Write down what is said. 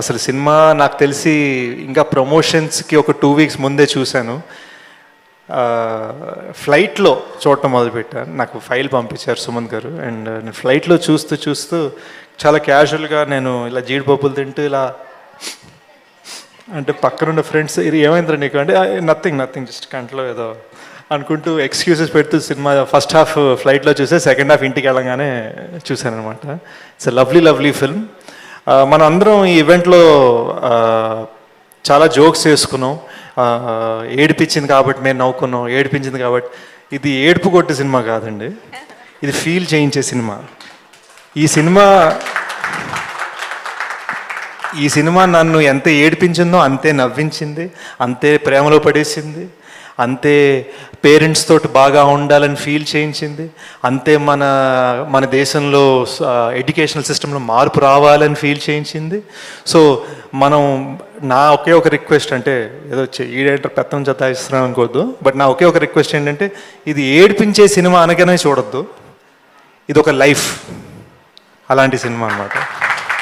అసలు సినిమా నాకు తెలిసి ఇంకా ప్రమోషన్స్కి ఒక టూ వీక్స్ ముందే చూశాను. ఫ్లైట్లో చూడటం మొదలుపెట్టాను నాకు ఫైల్ పంపించారు సుమంత్ గారు. అండ్ నేను ఫ్లైట్లో చూస్తూ చూస్తూ చాలా క్యాజువల్గా నేను ఇలా జీడిపప్పులు తింటూ ఇలా అంటే పక్కనున్న ఫ్రెండ్స్ ఇది ఏమైందిరా నీకు? అంటే నథింగ్ నథింగ్ జస్ట్ కంట్లో ఏదో అనుకుంటూ ఎక్స్క్యూజెస్ పెడుతూ సినిమా ఫస్ట్ హాఫ్ ఫ్లైట్లో చూసే సెకండ్ హాఫ్ ఇంటికి వెళ్ళగానే చూశాను అనమాట ఇట్స్ లవ్లీ లవ్లీ ఫిల్మ్ మన అందరం ఈ ఈవెంట్లో చాలా జోక్స్ చేసుకున్నాం ఏడిపించింది కాబట్టి మేము నవ్వుకున్నాం. ఏడిపించింది కాబట్టి ఇది ఏడుపు కొట్టే సినిమా కాదండి. ఇది ఫీల్ చేయించే సినిమా. ఈ సినిమా ఈ సినిమా నన్ను ఎంత ఏడిపించిందో అంతే నవ్వించింది అంతే ప్రేమలో పడేసింది. అంతే పేరెంట్స్ తోటి బాగా ఉండాలని ఫీల్ చేయించింది. అంతే మన మన దేశంలో ఎడ్యుకేషనల్ సిస్టంలో మార్పు రావాలని ఫీల్ చేయించింది. సో మనం నా ఒకే ఒక రిక్వెస్ట్ అంటే ఏదో ఈడేటర్ పెత్తం జతాయిస్తున్నాను అనుకోవద్దు. బట్ నా ఒకే ఒక రిక్వెస్ట్ ఏంటంటే ఇది ఏడిపించే సినిమా అనగానే చూడొద్దు. ఇది ఒక లైఫ్. అలాంటి సినిమా అన్నమాట.